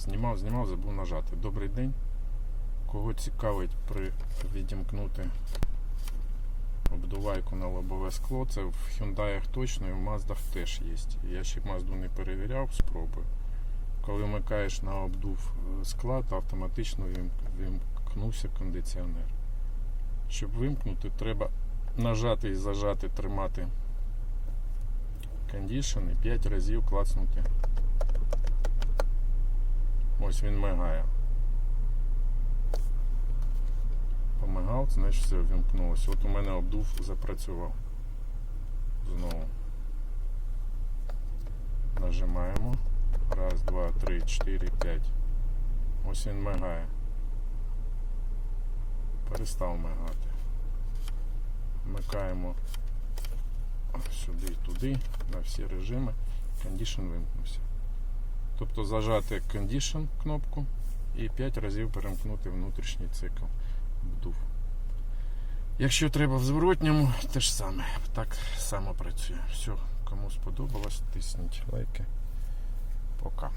Знімав, знімав, забув нажати. Добрий день. Кого цікавить при відімкнути обдувайку на лобове скло, це в Hyundai точно і в Mazda теж є. Я ще Mazda не перевіряв, спробую. Коли вмикаєш на обдув е, скла, то автоматично вимкнувся кондиціонер. Щоб вимкнути, треба нажати і зажати, тримати кондішн і 5 разів клацнути. Ось він мигає. Помигав, значить все вимкнулося. От у мене обдув запрацював. Знову. Нажимаємо. Раз, два, три, чотири, п'ять. Ось він мигає. Перестав мигати. Вмикаємо сюди і туди, на всі режими. Condition вимкнувся. Тобто зажати Condition кнопку і 5 разів перемкнути внутрішній цикл вдув. Якщо треба в зворотньому, те ж саме. Так само працює. Все, кому сподобалось, тисніть лайки. Пока.